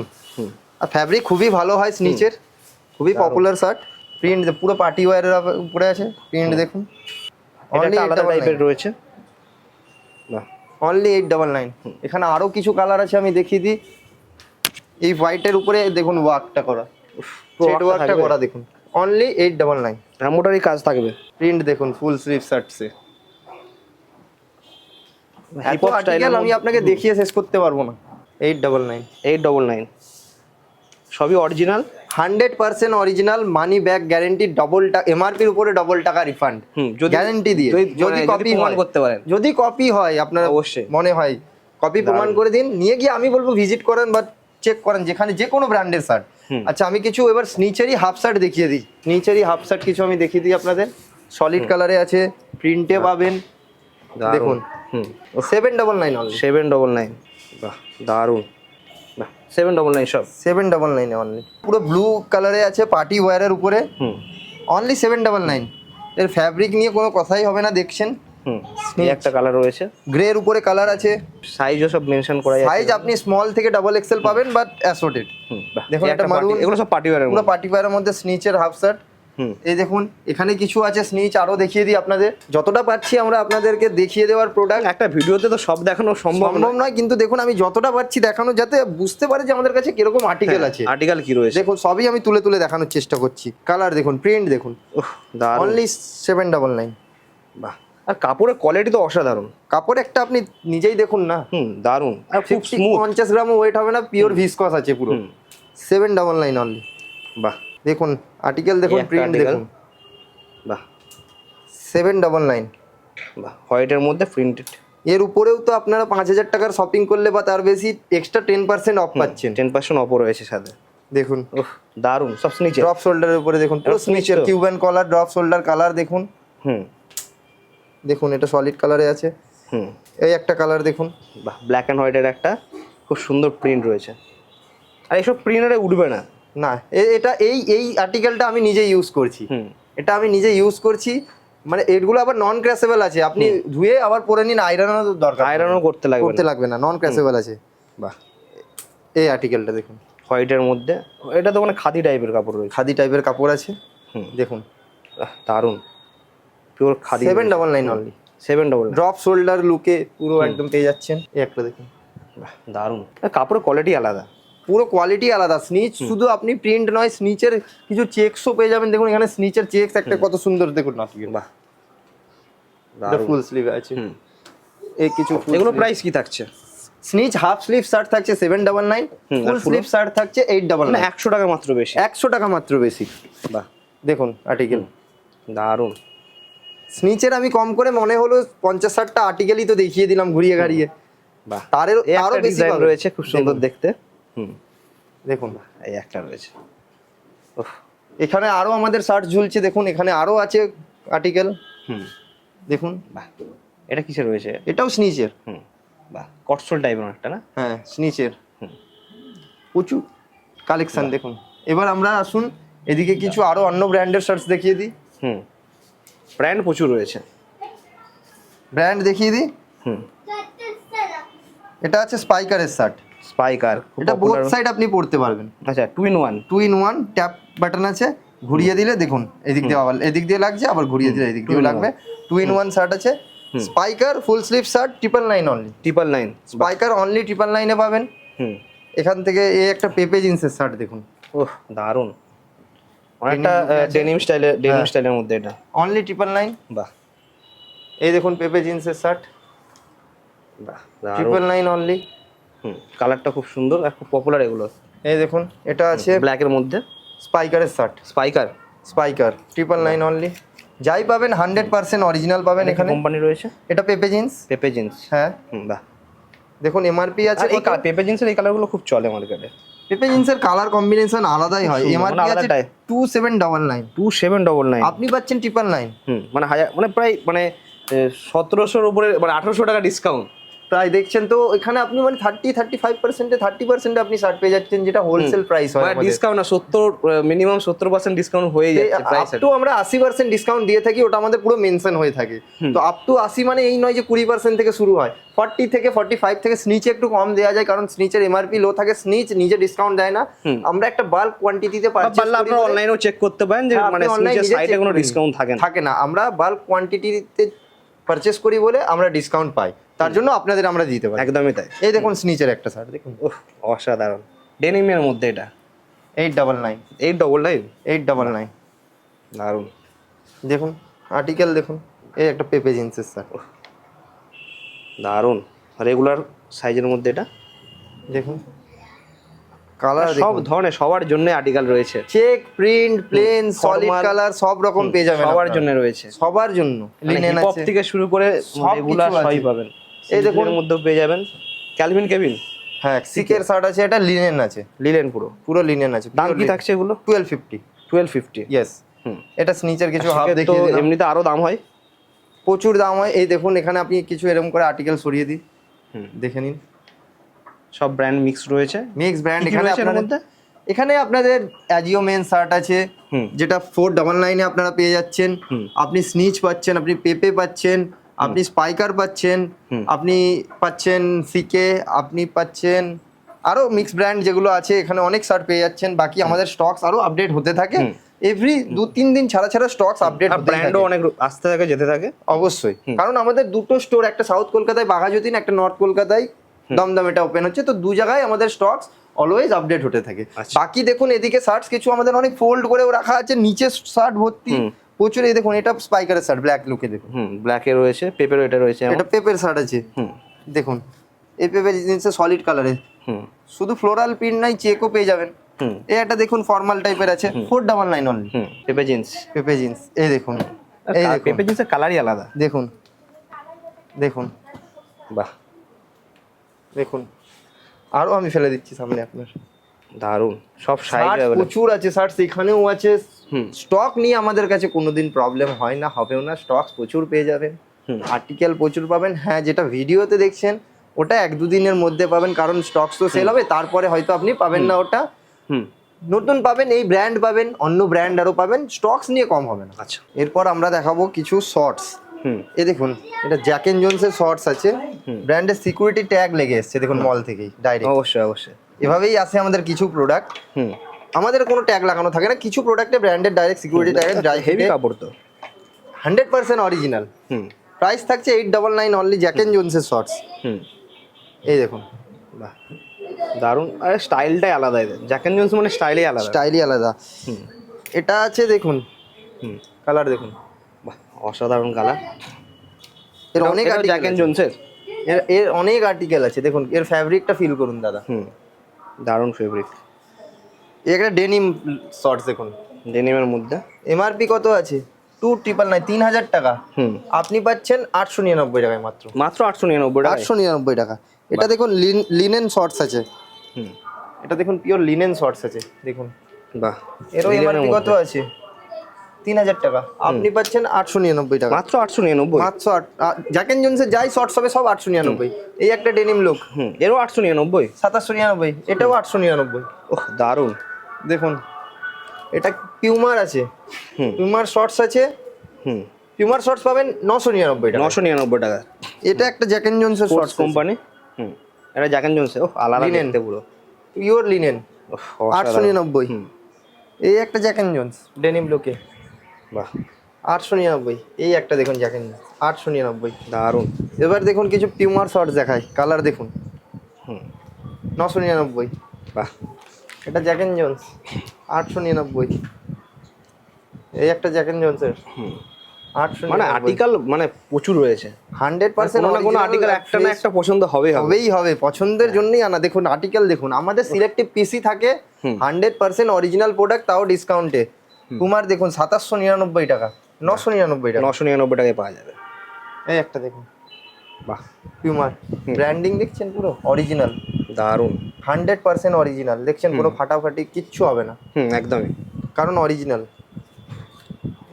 S1: আর ফ্যাব্রিক খুবই ভালো হয় স্নিচের। খুবই পপুলার শার্ট প্রিন্ট পুরো পার্টি ওয়ারের উপরে আছে প্রিন্ট দেখুন। অনলি
S2: আলাদা টাইপের রয়েছে। বাহ।
S1: অনলি এইট ডাবল নাইন এখানে আরও কিছু কালার আছে আমি দেখিয়ে দিই। এই হোয়াইটের উপরে দেখুন ওয়ার্কটা করা। সেট ওয়ার্কটা করা দেখুন। অনলি এইট ডাবল নাইন
S2: মোটারি কাজ থাকবে।
S1: প্রিন্ট দেখুন ফুল স্লিভ শার্টসে এত আর্টিকেল আমি আপনাকে দেখিয়ে শেষ করতে পারব না। Eight double nine
S2: eight double nine সবই original
S1: hundred percent original money back guarantee double টাকা এমআরপির উপরে ডবল টাকা রিফান্ড
S2: যদি-
S1: গ্যারেন্টি দিয়ে।
S2: যদি- মানে
S1: কপি
S2: প্রমাণ
S1: হয়
S2: করতে পারেন।
S1: যদি কপি হয় আপনার
S2: অবশ্যই।
S1: মনে হয় কপি প্রমাণ করে দিন। নিয়ে গিয়ে আমি বলব ভিজিট করেন বা চেক করেন যেখানে যে কোনো ব্র্যান্ডের শার্ট আচ্ছা আমি কিছু এবার স্নিচারি হাফ শার্ট দেখিয়ে দিই। স্নিচারি হাফ শার্ট কিছু আমি দেখিয়ে দিই আপনাদের। সলিড কালারে আছে প্রিন্টে পাবেন। দেখুন। Seven double nine
S2: seven double nine বাহ দারুণ। সেভেন ডবল নাইন সব
S1: সেভেন ডবল নাইনে অনলি পুরো ব্লু কালারে আছে পার্টি ওয়্যারের উপরে।
S2: হুম।
S1: অনলি সেভেন ডবল নাইন এর ফ্যাব্রিক নিয়ে কোনো কথাই হবে না দেখছেন?
S2: হুম। একটা কালার রয়েছে।
S1: গ্রে এর উপরে কালার আছে।
S2: সাইজও সব মেনশন করা আছে
S1: সাইজ আপনি স্মল থেকে ডাবল এক্সেল পাবেন বাট
S2: বাহ।
S1: দেখুন
S2: এটা
S1: একটা
S2: এগুলো সব পার্টি ওয়ারের
S1: পুরো পার্টি ওয়্যারের মধ্যে স্নিচের হাফ শার্ট এই দেখুন এখানে কিছু আছে স্নিচ আরও দেখিয়ে দিই আপনাদের। যতটা পারছি আমরা আপনাদেরকে দেখিয়ে দেওয়ার প্রোডাক্ট
S2: একটা ভিডিওতে তো সব দেখানো সম্ভব
S1: সম্ভব নয়। কিন্তু দেখুন আমি যতটা পারছি দেখানো যাতে বুঝতে পারে যে আমাদের কাছে কীরকম আর্টিকেল আছে।
S2: আর্টিকেল কি রয়েছে।
S1: দেখুন সবই আমি তুলে তুলে দেখানোর চেষ্টা করছি। কালার দেখুন প্রিন্ট দেখুন। অনলি সেভেন ডাবল নাইন
S2: বাহ। আর কাপড়ের কোয়ালিটি তো অসাধারণ।
S1: কাপড় একটা আপনি নিজেই দেখুন না।
S2: হুম দারুণ। আর খুব স্মুথ
S1: পঞ্চাশ গ্রামও ওয়েট হবে না পিওর ভিসকস আছে পুরো।
S2: হুম।
S1: সেভেন ডাবল নাইন অনলি
S2: বাহ।
S1: দেখুন আর্টিকেল দেখুন প্রিন্ট দেখুন।
S2: বাহ।
S1: সেভেন ডাবল নাইন
S2: বাহ হোয়াইটের মধ্যে প্রিন্টেড
S1: এর উপরেও তো আপনারা পাঁচ হাজার টাকার শপিং করলে বা তার বেশি এক্সট্রা টেন পার্সেন্ট অফ পাচ্ছেন।
S2: টেন পার্সেন্ট অপর রয়েছে সাথে।
S1: দেখুন।
S2: উফ দারুণ সব নিচে
S1: ড্রপ শোল্ডারের উপরে দেখুন পুরো স্নিচের Cuban collar drop shoulder colour দেখুন।
S2: হুম।
S1: দেখুন এটা সলিড কালারে আছে।
S2: হুম।
S1: এই একটা কালার দেখুন।
S2: বাহ ব্ল্যাক অ্যান্ড হোয়াইটের একটা খুব সুন্দর প্রিন্ট রয়েছে। আর এইসব প্রিন্টারে উঠবে না।
S1: না এটা এই এই আর্টিকেলটা আমি নিজে ইউজ করছি। এটা আমি নিজে ইউজ করছি। মানে এগুলো আবার নন ক্র্যাশেবল আছে। আপনি ধুয়ে আবার পরে নিন আয়রনের দরকার
S2: আয়রনও করতে লাগবে
S1: করতে লাগবে না নন ক্র্যাশেবল আছে।
S2: বাহ।
S1: এই আর্টিকেলটা দেখুন।
S2: হোয়াইটের মধ্যে এটা তো মানে খাদি টাইপের কাপড় রয়েছে।
S1: খাদি টাইপের কাপড় আছে।
S2: হুম।
S1: দেখুন।
S2: দারুণ। Pure khadi
S1: seven double nine only
S2: seven double
S1: drop shoulder লুকে পুরো একদম পেয়ে যাচ্ছেন। এই একটা দেখুন।
S2: দারুণ। আর কাপড়ের কোয়ালিটি আলাদা।
S1: পুরো কোয়ালিটি আলাদা। স্নিচ শুধু আপনি প্রিন্ট নয় স্নিচের কিছু চেকসও পেয়ে যাবেন। দেখুন এখানে স্নিচের চেকস একটা কত সুন্দর দেখুন। না
S2: বাহ
S1: ফুল স্লিভ আছে। এই কিছু
S2: এগুলো প্রাইস কি থাকছে?
S1: স্নিচ হাফ স্লিভ শার্ট থাকছে সেভেন ডাবল নাইন
S2: আর
S1: ফুল স্লিভ শার্ট থাকছে এইট ডাবল নাইন
S2: একশো টাকা মাত্র বেশি।
S1: একশো টাকা মাত্র বেশি।
S2: বাহ।
S1: দেখুন আর্টিকেল
S2: দারুণ।
S1: স্নিচের আমি কম করে মনে হলো পঞ্চাশ ষাটটা আর্টিকেলই তো দেখিয়ে দিলাম ঘুরিয়ে গাড়িয়ে
S2: বাহ।
S1: তারও
S2: একটা
S1: বেশি
S2: রয়েছে খুব সুন্দর দেখতে। হুম।
S1: দেখুন
S2: এই একটা রয়েছে। উফ,
S1: এখানে আরও আমাদের শার্ট ঝুলছে দেখুন এখানে আরও আছে আর্টিকেল
S2: হুম।
S1: দেখুন
S2: বাহ এটা কিসে রয়েছে?
S1: এটাও স্নিচের
S2: হুম। বাহ কটসোল টাইপের একটা না?
S1: হ্যাঁ স্নিচের
S2: হুম।
S1: প্রচুর কালেকশন দেখুন। এবার আমরা আসুন এদিকে কিছু আরও অন্য ব্র্যান্ডের শার্টস দেখিয়ে দিই।
S2: হুম। ব্র্যান্ড প্রচুর রয়েছে।
S1: ব্র্যান্ড দেখিয়ে দিই।
S2: হুম।
S1: এটা আছে স্পাইকারের শার্ট
S2: স্পাইকার
S1: এটা বোথ সাইড আপনি পড়তে পারবেন।
S2: আচ্ছা two in one
S1: two in one tap button আছে ঘুরিয়ে দিলে দেখুন এদিক দিয়ে আবার এদিক দিয়ে লাগছে আবার ঘুরিয়ে দিলে এদিক দিয়ে লাগবে। টু ইন ওয়ান শার্ট আছে Spykar full sleeve shirt triple nine only
S2: triple nine
S1: স্পাইকার only triple নাইনে পাবেন। এখান থেকে এই একটা পেপে জিন্সের শার্ট দেখুন।
S2: ওহ দারুণ। অনেকটা ডেনিম স্টাইলের
S1: হ্যাঁ।
S2: ডেনিম স্টাইলের মধ্যে এটা।
S1: অনলি ট্রিপল নাইন
S2: বাহ।
S1: এই দেখুন পেপে জিন্সের শার্ট
S2: বাহ
S1: ট্রিপল নাইন অনলি
S2: হুম কালারটা খুব সুন্দর আর খুব পপুলার এগুলো
S1: এই দেখুন এটা আছে
S2: ব্ল্যাকের মধ্যে।
S1: স্পাইকারের shirt
S2: Spykar
S1: Spykar triple nine only যাই পাবেন হান্ড্রেড পার্সেন্ট অরিজিনাল পাবেন এখানে।
S2: কোম্পানি রয়েছে?
S1: এটা পেপে জিন্স
S2: পেপে জিন্স
S1: হ্যাঁ।
S2: বাহ।
S1: দেখুন এমআরপি আছে
S2: এই পেপে জিন্সের এই কালারগুলো খুব চলে মার্কেটে
S1: পেপে জিন্সের কালার কম্বিনেশন আলাদাই হয়। এমআরপি
S2: মানে
S1: আছে। Two seven double nine
S2: two seven double nine
S1: আপনি পাচ্ছেন ট্রিপল নাইন
S2: হুম মানে হাজার মানে প্রায় মানে সতেরোশোর উপরে মানে আঠারোশো টাকা ডিসকাউন্ট
S1: প্রায় দেখছেন তো এখানে আপনি মানে থার্টি থার্টি ফাইভ পার্সেন্টে থার্টি পার্সেন্টে আপনি শার্ট পেয়ে যাচ্ছেন যেটা হোলসেল প্রাইস হয়
S2: মানে ডিসকাউন্ট না সত্তর মিনিমাম সত্তর পার্সেন্ট ডিসকাউন্ট হয়ে যাচ্ছে
S1: আপ টু আমরা আশি পার্সেন্ট ডিসকাউন্ট দিয়ে থাকি ওটা আমাদের পুরো মেনশন হয়ে থাকে। তো আপ টু আশি মানে এই নয় যে কুড়ি পার্সেন্ট থেকে শুরু হয়। ফর্টি থেকে ফর্টি ফাইভ থেকে স্নিচে একটু কম দেওয়া যায় কারণ স্নিচের এমআরপি লো থাকে স্নিচ নিজে ডিসকাউন্ট দেয় না। আমরা একটা বাল্ক কোয়ান্টিটিতে
S2: পারলে আপনারা অনলাইনেও চেক করতে পারেন যে
S1: হ্যাঁ,
S2: মানে
S1: online
S2: নিচের সাইডে কোনো ডিসকাউন্ট থাকে না।
S1: থাকে না। আমরা বাল্ক কোয়ান্টিটিতে পারচেস করি বলে আমরা ডিসকাউন্ট পাই। তার জন্য আপনাদের আমরা দিতে পারি।
S2: একদমই তাই।
S1: এই দেখুন স্নিচের একটা শার্ট দেখুন।
S2: ওহ অসাধারণ। ডেনিমের মধ্যে এটা।
S1: Eight double nine
S2: eight double nine
S1: eight double nine
S2: দারুণ।
S1: দেখুন আর্টিকেল দেখুন। এই একটা পেপে জিন্সের শার্ট
S2: দারুণ। রেগুলার সাইজের মধ্যে এটা?
S1: দেখুন। কালার
S2: সব ধরনের সবার জন্য আর্টিকেল রয়েছে।
S1: Check print plain solid colour সব রকম পেয়ে যাবেন
S2: সবার। জন্য রয়েছে।
S1: সবার জন্য। লিনেন আছে।
S2: থেকে শুরু করে রেগুলার সবই পাবেন।
S1: এই দেখুন।
S2: মধ্যেও পেয়ে যাবেন। ক্যালভিন কেভিন
S1: হ্যাঁ সিকের শার্ট আছে এটা লিনেন আছে।
S2: লিনেন পুরো।
S1: পুরো লিনেন আছে
S2: দাম কি থাকছে এগুলো?
S1: Twelve fifty
S2: twelve fifty
S1: yes
S2: হুম।
S1: এটা স্নিচের কিছু হাফ দেখিয়ে।
S2: এমনিতে আরও দাম হয়।
S1: প্রচুর দাম হয়। এই দেখুন এখানে আপনি কিছু এরকম করে আর্টিকেল সরিয়ে দিই।
S2: হুম।
S1: দেখে নিন।
S2: সব ব্র্যান্ড মিক্স রয়েছে।
S1: মিক্স ব্র্যান্ড এখানে আপনাদের এখানে আপনাদের অ্যাজিও মেন শার্ট আছে
S2: হুম।
S1: যেটা ফোর ডাবল নাইনে আপনারা পেয়ে যাচ্ছেন। আপনি স্নিচ পাচ্ছেন আপনি পেপে পাচ্ছেন। আপনি স্পাইকার পাচ্ছেন আপনি পাচ্ছেন সিকে আপনি পাচ্ছেন আরও মিক্স ব্র্যান্ড যেগুলো আছে এখানে অনেক শার্ট পেয়ে যাচ্ছেন বাকি আমাদের স্টকস আরও আপডেট হতে থাকে। এভরি দু তিন দিন ছাড়া ছাড়া স্টকস আপডেট
S2: ব্র্যান্ডও অনেক আসতে থাকে যেতে থাকে?
S1: অবশ্যই। কারণ আমাদের দুটো স্টোর একটা সাউথ কলকাতায় বাঘাযতীন একটা নর্থ কলকাতায় দমদম এটা ওপেন হচ্ছে তো দু জায়গায় আমাদের স্টকস অলওয়েজ আপডেট হতে থাকে।
S2: আচ্ছা।
S1: বাকি দেখুন এদিকে শার্টস কিছু আমাদের অনেক ফোল্ড করেও রাখা আছে নিচে শার্ট ভর্তি। প্রচুর এই দেখুন এটা স্পাইকারের শার্ট ব্ল্যাক লুকে দেখুন।
S2: হুম ব্ল্যাকে রয়েছে পেপেরও এটা রয়েছে।
S1: এটা পেপের শার্ট আছে।
S2: হুম।
S1: দেখুন এই পেপের জিনিসটা সলিড কালারে
S2: হুম।
S1: শুধু ফ্লোরাল প্রিন্ট নাই চেকও পেয়ে যাবেন।
S2: হুম।
S1: এই একটা দেখুন ফর্মাল টাইপের আছে ফোর ডাবল নাইন অনলি
S2: হুম পেপে জিন্স
S1: পেপে জিন্স এই দেখুন এই
S2: পেপে জিন্সের কালারই আলাদা।
S1: দেখুন দেখুন।
S2: বাহ।
S1: দেখুন আরও আমি ফেলে দিচ্ছি সামনে আপনার।
S2: দারুণ সব সাইজ
S1: প্রচুর আছে শার্ট সেখানেও আছে। স্টক নিয়ে আমাদের কাছে কোনোদিন প্রবলেম হয় না হবেও না। স্টকস প্রচুর পেয়ে যাবেন। আর্টিকেল প্রচুর পাবেন। হ্যাঁ যেটা ভিডিওতে দেখছেন ওটা এক দুদিনের মধ্যে পাবেন কারণ স্টকস তো সেল হবে তারপরে হয়তো আপনি পাবেন না ওটা।
S2: হুম।
S1: নতুন পাবেন এই ব্র্যান্ড পাবেন অন্য ব্র্যান্ড আরও পাবেন স্টকস নিয়ে কম হবে না।
S2: আচ্ছা।
S1: এরপর আমরা দেখাবো কিছু শর্টস
S2: হুম।
S1: এ দেখুন এটা জ্যাক এন্ড জোনসের শর্টস আছে। ব্র্যান্ডের সিকিউরিটি ট্যাগ লেগে এসছে দেখুন মল থেকেই ডাইরেক্ট
S2: অবশ্যই অবশ্যই।
S1: এভাবেই আসে আমাদের কিছু প্রোডাক্ট
S2: হুম।
S1: আমাদের কোনো ট্যাগ লাগানো থাকে না। কিছু প্রোডাক্টে branded direct security tag
S2: heavy কাপড় তো।
S1: হান্ড্রেড পার্সেন্ট অরিজিনাল
S2: হুম।
S1: প্রাইস থাকছে eight double nine only Jack জোনসের shorts
S2: হুম।
S1: এই দেখুন।
S2: বাহ। দারুণ। আরে স্টাইলটাই আলাদা এদের। জ্যাক জোন্স মানে স্টাইলই আলাদা।
S1: স্টাইলই আলাদা।
S2: হুম।
S1: এটা আছে দেখুন।
S2: হুম।
S1: কালার দেখুন।
S2: বাহ অসাধারণ
S1: কালারের অনেক
S2: জ্যাক এন্ড জোন্সের
S1: এর এর অনেক আর্টিকেল আছে। দেখুন এর ফ্যাব্রিকটা ফিল করুন দাদা।
S2: হুম। দারুণ ফেব্রিক
S1: একটা ডেনিম শর্টস দেখুন।
S2: ডেনিমের মধ্যে।
S1: এমআরপি কত আছে? টু ট্রিপল নাইন তিন হাজার টাকা।
S2: হুম।
S1: আপনি পাচ্ছেন আটশো নিরানব্বই টাকায় মাত্র।
S2: মাত্র আটশো নিরানব্বই টাকা
S1: আটশো নিরানব্বই টাকা। এটা দেখুন লিনেন শর্টস আছে।
S2: হুম।
S1: এটা দেখুন পিওর লিনেন শর্টস আছে দেখুন।
S2: বাহ।
S1: এরও এমআরপি কত আছে? তিন হাজার টাকা। আপনি পাচ্ছেন আটশো নিরানব্বই টাকা।
S2: মাত্র আটশো নিরানব্বই?
S1: মাত্র জ্যাকেন জোনসের যাই শর্টস হবে সব আটশো নিরানব্বই। এই একটা ডেনিম লুক
S2: হুম। এরও আটশো নিরানব্বই?
S1: সাতাশশো নিরানব্বই এটাও আটশো নিরানব্বই।
S2: ওহ দারুণ।
S1: দেখুন এটা পিউমার আছে। পিউমার শর্টস আছে।
S2: হুম।
S1: পিউমার শর্টস পাবেন নশো নিরানব্বই টাকা।
S2: নশো নিরানব্বই টাকা।
S1: এটা একটা জ্যাকেন জোনসের শর্টস
S2: কোম্পানি হুম। এটা জ্যাক অ্যান্ড জোন্স ও আলাদা। দেখতে পুরো।
S1: পিওর লিনেন
S2: ওহ,
S1: আটশো নিরানব্বই।
S2: হুম,
S1: এই একটা জ্যাক অ্যান্ড জোন্স ডেনিম লোকে
S2: বাহ।
S1: আটশো নিরানব্বই। এই একটা দেখুন জ্যাক অ্যান্ড আটশো নিরানব্বই।
S2: দারুণ।
S1: এবার দেখুন কিছু পিউমার শর্টস দেখায় কালার দেখুন।
S2: হুম।
S1: নশো নিরানব্বই।
S2: বাহ।
S1: এটা জ্যাক অ্যান্ড জোন্স আটশো নিরানব্বই। এই একটা জ্যাক অ্যান্ড জোন্সের আটশো
S2: মানে আর্টিকেল মানে প্রচুর রয়েছে।
S1: হান্ড্রেড পার্সেন্ট
S2: কোনো কোনো আর্টিকেল একটা না একটা পছন্দ হবে হবে।
S1: হবেই হবে পছন্দের জন্যই আনা। দেখুন আর্টিকেল দেখুন। আমাদের সিলেক্টিভ পিসি থাকে হান্ড্রেড পার্সেন্ট অরিজিনাল প্রোডাক্ট তাও ডিসকাউন্টে কুমার দেখুন সাতাশশো নিরানব্বই টাকা নশো নিরানব্বই টাকা।
S2: নশো নিরানব্বই টাকায় পাওয়া যাবে।
S1: এই একটা দেখুন।
S2: বাহ।
S1: পিউমার ব্র্যান্ডিং দেখছেন পুরো? অরিজিনাল
S2: দারুণ।
S1: Hundred percent original. দেখছেন কোনো ফাটাফাটি কিচ্ছু হবে না।
S2: হুম একদমই।
S1: কারণ অরিজিনাল।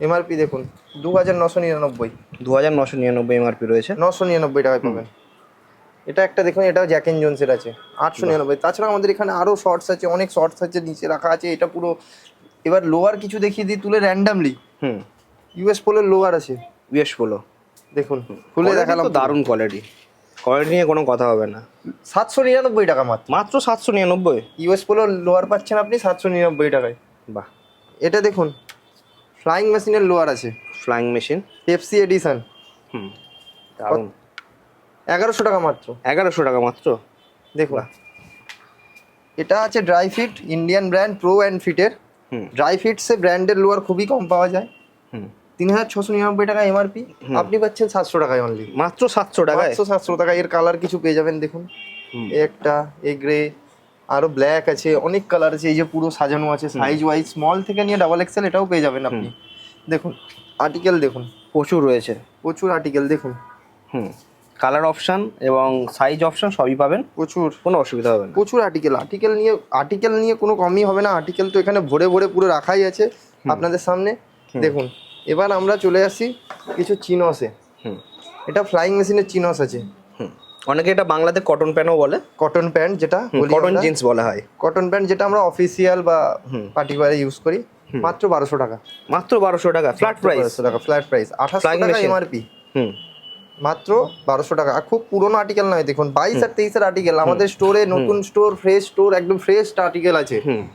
S1: এমআরপি দেখুন দু হাজার নশো নিরানব্বই।
S2: দু হাজার নশো নিরানব্বই এমআরপি রয়েছে।
S1: নশো নিরানব্বই টাকায় পাবেন। এটা একটা দেখুন এটাও জ্যাক এন্ড জোন্সের আছে। আটশো নিরানব্বই। তাছাড়া আমাদের এখানে আরও শর্টস আছে অনেক শর্টস আছে নিচে রাখা আছে। এটা পুরো এবার লোয়ার কিছু দেখিয়ে দিই তুলে র্যান্ডামলি।
S2: হুম।
S1: ইউএস পোলের লোয়ার আছে।
S2: Yes polo.
S1: দেখুন খুলে দেখালাম।
S2: দারুণ কোয়ালিটি কোয়ালিটি নিয়ে কোনো কথা হবে না।
S1: সাতশো নিরানব্বই টাকা মাত্র।
S2: মাত্র সাতশো নিরানব্বই?
S1: ইউএস পোলোর লোয়ার পাচ্ছেন আপনি সাতশো নিরানব্বই টাকায়।
S2: বাহ।
S1: এটা দেখুন ফ্লাইং মেশিনের লোয়ার আছে।
S2: Flying Machine?
S1: পেপসি এডিশন
S2: হুম দারুণ।
S1: এগারোশো টাকা মাত্র।
S2: এগারোশো টাকা মাত্র?
S1: দেখুন এটা আছে dry fit Indian brand pro and ফিটের
S2: হুম।
S1: ড্রাই ফিটসে ব্র্যান্ডের লোয়ার খুবই কম পাওয়া যায়।
S2: হুম।
S1: তিন হাজার ছশো নিরানব্বই টাকা এমআরপি আপনি পাচ্ছেন সাতশো টাকায় অনলি
S2: মাত্র সাতশো টাকায়?
S1: সাতশো সাতশো টাকা। এর কালার কিছু পেয়ে যাবেন দেখুন। একটা এ গ্রে আরও ব্ল্যাক আছে অনেক কালার আছে এই যে পুরো সাজানো আছে সাইজ ওয়াইজ স্মল থেকে নিয়ে ডাবল এক্সেল এটাও পেয়ে যাবেন আপনি। দেখুন আর্টিকেল দেখুন।
S2: প্রচুর রয়েছে।
S1: প্রচুর আর্টিকেল দেখুন।
S2: হুম। কালার অপশন এবং সাইজ অপশন সবই পাবেন।
S1: প্রচুর।
S2: কোনো অসুবিধা হবে না।
S1: প্রচুর আর্টিকেল আর্টিকেল নিয়ে আর্টিকেল নিয়ে কোনো কমই হবে না। আর্টিকেল তো এখানে ভরে ভরে পুরো রাখাই আছে আপনাদের সামনে। দেখুন এবার আমরা চলে আসি কিছু চিনসে।
S2: হুম।
S1: এটা ফ্লাইং মেশিনের চিনস আছে।
S2: হুম। অনেকে এটা বাংলাতে কটন প্যানও বলে।
S1: কটন প্যান্ট যেটা
S2: কটন জিন্স বলা হয়।
S1: কটন প্যান্ট যেটা আমরা অফিসিয়াল বা পার্টি ওয়ারে ইউজ করি মাত্র বারোশো টাকা।
S2: মাত্র বারোশো টাকা ফ্ল্যাট প্রাইস
S1: বারোশো টাকা ফ্ল্যাট প্রাইস আঠাশশো
S2: Flying
S1: টাকা এমআরপি
S2: হুম।
S1: মাত্র বারোশো টাকা। আর খুব পুরোনো আর্টিকেল নয় দেখুন বাইশ আর তেইশের আর্টিকেল আমাদের স্টোরে নতুন স্টোর ফ্রেশ স্টোর একদম ফ্রেশ আর্টিকেল আছে।
S2: হুম।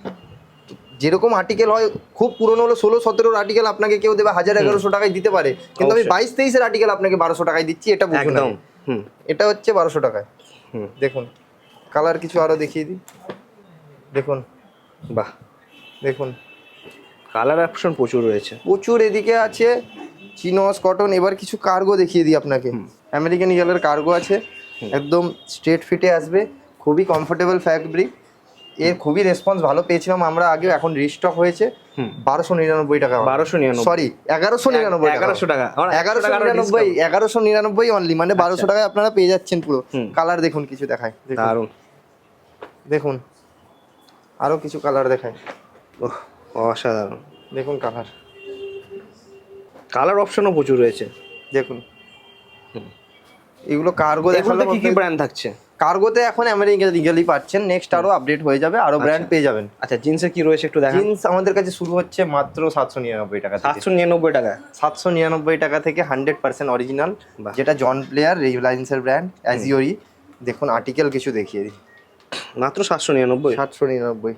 S1: যেরকম আর্টিকেল হয় খুব পুরনো হলো ষোলো সতেরোর আর্টিকেল আপনাকে কেউ দেবে হাজার এগারোশো টাকায় দিতে পারে। কিন্তু আমি বাইশ তেইশের আর্টিকেল আপনাকে বারোশো টাকায় দিচ্ছি এটা বুঝুন এটা হচ্ছে বারোশো টাকায়।
S2: হুম।
S1: দেখুন কালার কিছু আরও দেখিয়ে দিই। দেখুন।
S2: বাহ।
S1: দেখুন।
S2: কালার অপশন প্রচুর রয়েছে।
S1: প্রচুর এদিকে আছে চিনস কটন এবার কিছু কার্গো দেখিয়ে দিই আপনাকে। আমেরিকান ইগলের কার্গো আছে। একদম স্ট্রেট ফিটে আসবে। খুবই কমফোর্টেবল ফ্যাব্রিক এর খুবই রেসপন্স ভালো পেয়েছিলাম। আমরা আগে এখন রিস্টক হয়েছে। বারোশো নিরানব্বই টাকা
S2: বারোশো নিরানব্বই।
S1: সরি এগারোশো নিরানব্বই
S2: এগারোশো টাকা।
S1: এগারোশো নিরানব্বই এগারোশো নিরানব্বই অনলি মানে বারোশো টাকায় আপনারা পেয়ে যাচ্ছেন পুরো। কালার দেখুন কিছু দেখায়। দেখুন,
S2: দারুণ।
S1: দেখুন। আরও কিছু কালার দেখায়।
S2: অসাধারণ।
S1: দেখুন কালার
S2: কালার অপশনও প্রচুর রয়েছে।
S1: দেখুন। এগুলো কার্গো দেখাল
S2: কি কি ব্র্যান্ড থাকছে?
S1: কার্গোতে এখন আমেরিকা লিগালি পাচ্ছেন। নেক্সট আরও আপডেট হয়ে যাবে আরও ব্র্যান্ড পেয়ে যাবেন।
S2: আচ্ছা জিন্সের কি রয়েছে একটু দেখান।
S1: জিন্স আমাদের কাছে শুরু হচ্ছে মাত্র সাতশো নিরানব্বই টাকা
S2: সাতশো নিরানব্বই টাকা।
S1: সাতশো নিরানব্বই টাকা থেকে হান্ড্রেড পার্সেন্ট অরিজিনাল। যেটা জন প্লেয়ার রিলায়েন্সের ব্র্যান্ড অ্যাজিওরি দেখুন আর্টিকেল কিছু দেখিয়ে দিই।
S2: মাত্র সাতশো নিরানব্বই?
S1: সাতশো নিরানব্বই।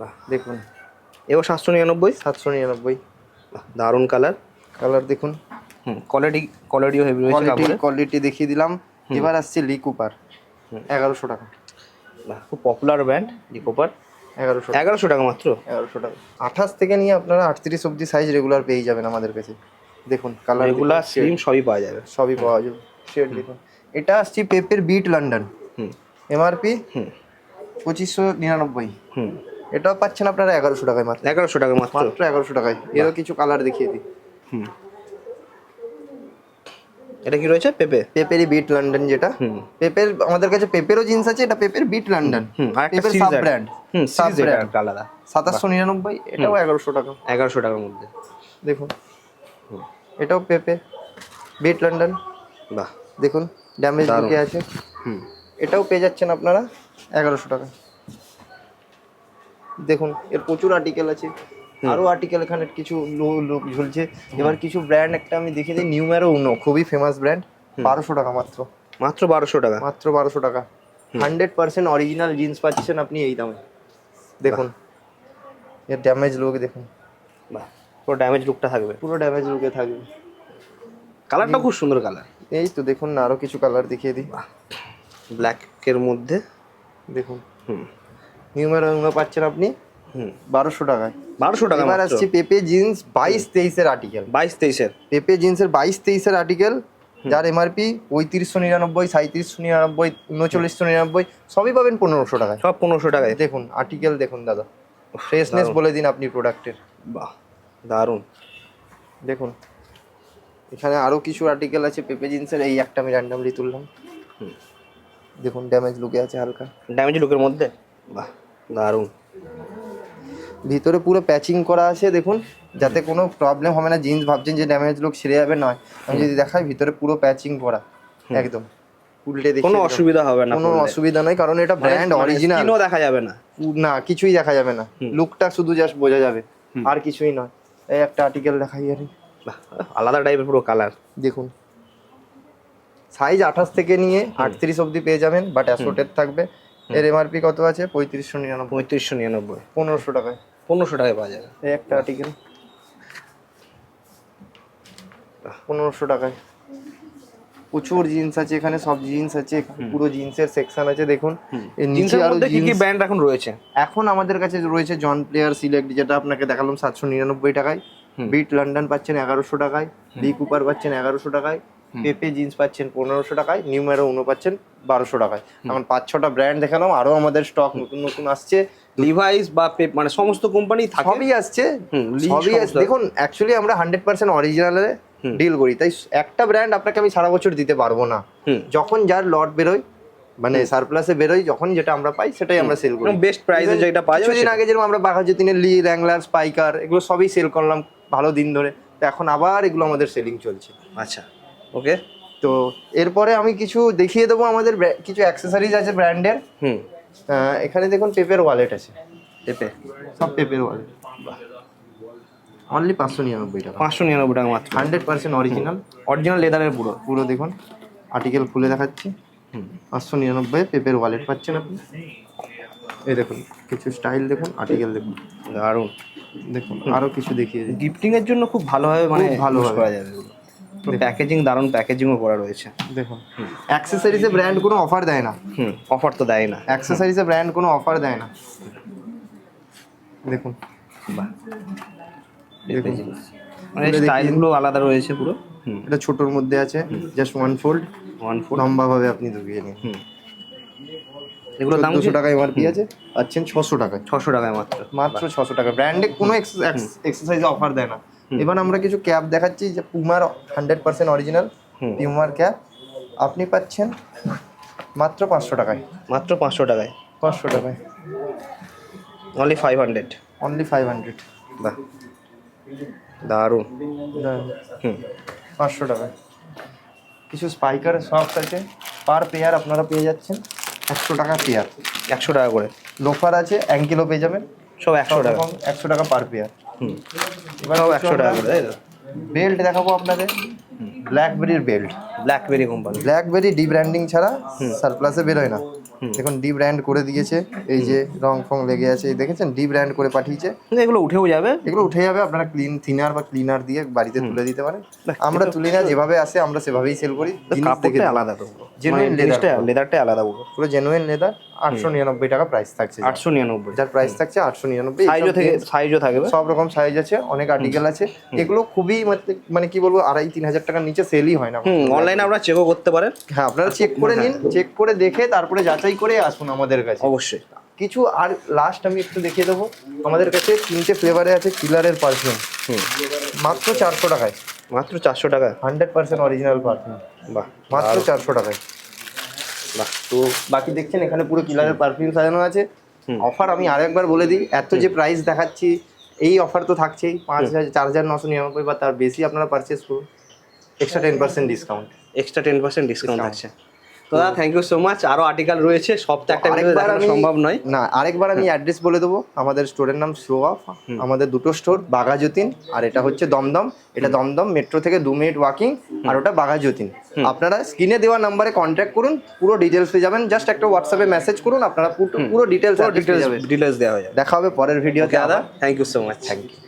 S2: বাহ।
S1: দেখুন।
S2: এও সাতশো নিরানব্বই?
S1: সাতশো নিরানব্বই।
S2: দারুণ কালার
S1: কালার দেখুন।
S2: হুম কোয়ালিটি কোয়ালিটিও হেভি রয়েছে
S1: কোয়ালিটি কোয়ালিটি দেখিয়ে দিলাম। এবার আসছে লি কুপার এগারোশো টাকা।
S2: বাহ, খুব পপুলার ব্র্যান্ড ডিকোপার
S1: এগারোশো।
S2: এগারোশো টাকা মাত্র?
S1: এগারোশো টাকা। আঠাশ থেকে নিয়ে আপনারা আটত্রিশ অব্দি সাইজ রেগুলার পেয়ে যাবেন আমাদের কাছে। দেখুন কালার
S2: রেগুলার স্লিম সবই পাওয়া যাবে।
S1: সবই পাওয়া যাবে। শেড দেখুন। এটা আসছি পেপের বিট লন্ডন
S2: হুম।
S1: এমআরপি
S2: হুম।
S1: পঁচিশশো নিরানব্বই।
S2: হুম।
S1: এটাও পাচ্ছেন আপনারা এগারোশো টাকায় মাত্র।
S2: এগারোশো টাকায় মাত্র?
S1: মাত্র এগারোশো টাকায়। এরও কিছু কালার দেখিয়ে দিই।
S2: হুম। এটা কি রয়েছে? পেপে।
S1: পেপেরই বিট লন্ডন যেটা। পেপের আমাদের কাছে পেপেরও জিন্স আছে এটা পেপের বিট লন্ডন। পেপের সাব ব্র্যান্ড
S2: হুম
S1: সাব ব্র্যান্ড
S2: আলাদা।
S1: সাতাশশো নিরানব্বই এটাও এগারোশো টাকা।
S2: এগারোশো টাকার মধ্যে।
S1: দেখুন। এটাও পেপে। Beat London.
S2: বাহ।
S1: দেখুন ড্যামেজ। বুকে আছে।
S2: হুম।
S1: এটাও পেয়ে যাচ্ছেন আপনারা এগারোশো টাকা। দেখুন এর প্রচুর আর্টিকেল আছে। আরও আর্টিকেল এখানে কিছু লো লো ঝুলছে। এবার কিছু ব্র্যান্ড একটা আমি দেখে দিই নিউম্যারো উনো খুবই ফেমাস ব্র্যান্ড বারোশো টাকা মাত্র।
S2: মাত্র বারোশো টাকা?
S1: মাত্র বারোশো টাকা। হান্ড্রেড পার্সেন্ট অরিজিনাল জিন্স পাচ্ছেন আপনি এই দামে। দেখুন। এর ড্যামেজ লুক দেখুন।
S2: বাহ। পুরো ড্যামেজ লুকটা থাকবে।
S1: পুরো ড্যামেজ লুকে থাকবে।
S2: কালারটা খুব সুন্দর কালার
S1: এই তো দেখুন না আরও কিছু কালার দেখিয়ে দিই।
S2: ব্ল্যাকের মধ্যে।
S1: দেখুন।
S2: হুম।
S1: নিউমেরো পাচ্ছেন আপনি। বারোশো টাকায়।
S2: বারোশো টাকা
S1: এবার আসছে পেপে জিন্স বাইশ তেইশের আর্টিকেল
S2: বাইশ তেইশের।
S1: পেপে জিন্সের বাইশ তেইশের আর্টিকেল যার এমআরপি পঁয়ত্রিশশো নিরানব্বই সাঁত্রিশশো নিরানব্বই উনচল্লিশশো নিরানব্বই সবই পাবেন পনেরোশো টাকায়।
S2: সব পনেরোশো টাকায়।
S1: দেখুন আর্টিকেল দেখুন দাদা। ফ্রেশনেস বলে দিন আপনি প্রোডাক্টের
S2: বাহ দারুণ।
S1: দেখুন এখানে আরও কিছু আর্টিকেল আছে পেপে জিন্সের এই একটা আমি র্যান্ডামলি তুললাম।
S2: হুম।
S1: দেখুন ড্যামেজ লুকে আছে হালকা।
S2: ড্যামেজ লুকের মধ্যে? বাহ দারুণ।
S1: ভিতরে পুরো প্যাচিং করা আছে দেখুন যাতে কোনো প্রবলেম হবে না জিন্স ভাবছেন যে ড্যামেজ লোক ছেড়ে যাবে নয়। আমি যদি দেখাই ভিতরে পুরো প্যাচিং করা একদম। উল্টে দেখি
S2: কোনো অসুবিধা হবে না
S1: কোনো অসুবিধা নয় কারণ এটা ব্র্যান্ড অরিজিনাল
S2: স্কিনও দেখা যাবে না।
S1: না কিছুই দেখা যাবে না। লুকটা শুধু জাস্ট বোঝা যাবে আর কিছুই নয়। এই একটা আর্টিকেল দেখাই আর
S2: আলাদা টাইপের পুরো কালার
S1: দেখুন। সাইজ আঠাশ থেকে নিয়ে আটত্রিশ অবধি পেয়ে যাবেন বাট অ্যাসোটেড থাকবে। এর এমআরপি কত আছে? পঁয়ত্রিশশো নিরানব্বই।
S2: পঁয়ত্রিশশো নিরানব্বই।
S1: পনেরোশো টাকায়।
S2: পনেরোশো টাকায় পাওয়া যাবে।
S1: এই একটা আর্টিকেল পনেরোশো টাকায়। প্রচুর জিন্স আছে এখানে সব জিন্স আছে পুরো জিন্সের সেকশন আছে দেখুন।
S2: জিন্সের মধ্যে কি কি ব্র্যান্ড এখন রয়েছে?
S1: এখন আমাদের কাছে রয়েছে জন প্লেয়ার সিলেক্ট যেটা আপনাকে দেখালাম সাতশো নিরানব্বই টাকায়। বিট লন্ডন পাচ্ছেন এগারোশো টাকায়। বি কুপার পাচ্ছেন এগারোশো টাকায়। পেপে জিন্স পাচ্ছেন পনেরোশো টাকায় নিউ নিউমেরো উনো পাচ্ছেন বারোশো টাকায়। এখন পাঁচ ছটা ব্র্যান্ড দেখালাম আরও আমাদের স্টক নতুন নতুন আসছে।
S2: লিভাইস বা পেপ মানে সমস্ত কোম্পানি থাকে।
S1: সবই আসছে।
S2: হুম,
S1: সবই আসছে। দেখুন অ্যাকচুয়ালি আমরা হান্ড্রেড পার্সেন্ট অরিজিনালে ডিল করি। তাই একটা ব্র্যান্ড আপনাকে আমি সারা বছর দিতে পারব না। যখন যার লট বেরোয় মানে সারপ্লাসে বেরোয় যখন যেটা আমরা পাই সেটাই আমরা সেল করি।
S2: বেস্ট প্রাইসে যেটা যাবে
S1: কিছুদিন আগে যেরকম আমরা বাঘা বাঘাযতীনের লি র্যাংলার স্পাইকার এগুলো সবই সেল করলাম ভালো দিন ধরে। তো এখন আবার এগুলো আমাদের সেলিং চলছে।
S2: আচ্ছা। ওকে?
S1: তো এরপরে আমি কিছু দেখিয়ে দেবো আমাদের কিছু অ্যাক্সেসরিজ আছে ব্র্যান্ডের।
S2: হুম।
S1: এখানে দেখুন পেপের ওয়ালেট আছে।
S2: পেপে।
S1: সব পেপের ওয়ালেট অনলি পাঁচশো নিরানব্বই টাকা।
S2: পাঁচশো নিরানব্বই টাকা মাত্র।
S1: হান্ড্রেড পার্সেন্ট অরিজিনাল
S2: অরিজিনাল লেদারের পুরো।
S1: পুরো দেখুন। আর্টিকেল খুলে দেখাচ্ছি। হুম। পাঁচশো নিরানব্বই পেপের ওয়ালেট পাচ্ছেন আপনি। এই দেখুন কিছু স্টাইল দেখুন আর্টিকেল দেখুন।
S2: দারুণ।
S1: দেখুন আরও কিছু দেখিয়ে দিই।
S2: গিফটিং এর জন্য খুব ভালোভাবে মানে
S1: ভালোভাবে।
S2: করা যাবে। প্যাকেজিং দারুণ প্যাকেজিংও করা রয়েছে।
S1: দেখুন অ্যাক্সেসরিজে ব্র্যান্ড কোনো অফার দেয় না।
S2: হুম অফার তো দেয় না।
S1: অ্যাক্সেসরিজে ব্র্যান্ড কোনো অফার দেয় না। দেখুন।
S2: মানে স্টাইলগুলো আলাদা রয়েছে পুরো। হুম।
S1: এটা ছোটোর মধ্যে আছে just one fold
S2: one four
S1: লম্বাভাবে আপনি ঢুকিয়ে নিন।
S2: হুম। এগুলোর দাম
S1: দুশো টাকা এমআরপি আছে পাচ্ছেন ছশো টাকায়।
S2: ছশো টাকায় মাত্র।
S1: মাত্র ছশো টাকা। ব্র্যান্ডে কোনো এক্সারসাইজ অফার দেয় না। এবার আমরা কিছু ক্যাপ দেখাচ্ছি যে পুমার হান্ড্রেড পার্সেন্ট অরিজিনাল। পিউমার ক্যাপ আপনি পাচ্ছেন মাত্র পাঁচশো টাকায়।
S2: মাত্র পাঁচশো টাকায়।
S1: পাঁচশো টাকায়।
S2: Only five hundred
S1: only five hundred
S2: বাহ। দারুণ। হুম।
S1: পাঁচশো টাকায়। কিছু স্পাইকার সক্স আছে। পার পেয়ার আপনারা পেয়ে যাচ্ছেন একশো টাকা পেয়ার
S2: একশো টাকা করে।
S1: লোফার আছে অ্যাঙ্কেলও পেয়ে যাবেন।
S2: সব একশো টাকা।
S1: একশো টাকা পার পেয়ার
S2: হুম।
S1: এবার
S2: একশো টাকা করে তাই তো?
S1: বেল্ট দেখাবো আপনাদের। ব্ল্যাকবেরির belt.
S2: BlackBerry company
S1: BlackBerry the branding ছাড়া সারপ্লাসে বেরোয় না। দেখুন ডি ব্র্যান্ড করে দিয়েছে। এই যে রং ফং লেগে আছে দেখেছেন? ডি ব্র্যান্ড করে পাঠিয়েছে।
S2: এগুলো উঠেও যাবে।
S1: এগুলো উঠে যাবে আপনারা ক্লিন থিনার বা ক্লিনার দিয়ে বাড়িতে তুলে দিতে পারেন। আমরা তুলি না যেভাবে আসে আমরা সেভাবেই সেল করি। জিনিস
S2: কাপড়টা আলাদা তো
S1: Genuine leather।
S2: লেদারটাই আলাদা পুরো।
S1: পুরো জেনুইন লেদার আটশো নিরানব্বই টাকা প্রাইস থাকছে।
S2: আটশো নিরানব্বই।
S1: যার প্রাইস থাকছে আটশো নিরানব্বই।
S2: সাইজও থেকে সাইজও থাকবে।
S1: সব রকম সাইজ আছে অনেক আর্টিকেল আছে। এগুলো খুবই মানে- কি বলব আড়াই তিন হাজার টাকার নিচে সেলই হয় না।
S2: অনলাইনে আপনারা চেকও করতে পারেন।
S1: হ্যাঁ আপনারা চেক করে নিন চেক করে দেখে তারপরে যাচাই করে আসুন আমাদের কাছে।
S2: অবশ্যই।
S1: কিছু আর লাস্ট আমি একটু দেখিয়ে দেবো। আমাদের কাছে তিনটে ফ্লেভারে আছে কিলারের পারফিউম
S2: হুম।
S1: মাত্র চারশো টাকায়।
S2: মাত্র চারশো টাকা
S1: হান্ড্রেড পার্সেন্ট অরিজিনাল পারফিউম
S2: বাহ
S1: মাত্র চারশো টাকায়।
S2: বাহ।
S1: তো বাকি দেখছেন এখানে পুরো কিলারের পারফিউম সাজানো আছে। অফার আমি আরেকবার বলে দিই এত যে প্রাইস দেখাচ্ছি এই অফার তো থাকছেই। পাঁচ হাজার চার হাজার নশো নিরানব্বই বা তার বেশি আপনারা পারচেস করুন। Extra ten percent discount
S2: extra ten percent discount আছে। তো দাদা থ্যাংক ইউ সো মাচ আরও আর্টিকেল রয়েছে সব তো একটা দেখানো সম্ভব নয়।
S1: না আরেকবার আমি অ্যাড্রেস বলে দেবো। আমাদের স্টোরের নাম শো অফ আমাদের দুটো স্টোর বাঘাযতীন আর এটা হচ্ছে দমদম। এটা দমদম মেট্রো থেকে দু মিনিট ওয়াকিং আর ওটা বাঘাযতীন। আপনারা স্ক্রিনে দেওয়া নাম্বারে কন্ট্যাক্ট করুন পুরো ডিটেলস পেয়ে যাবেন। জাস্ট একটা হোয়াটসঅ্যাপে মেসেজ করুন আপনারা পুরো- পুরো
S2: ডিটেলস ডিটেলস দেওয়া হয়ে যাবে।
S1: দেখা হবে পরের ভিডিওতে
S2: দাদা thank you so much
S1: thank you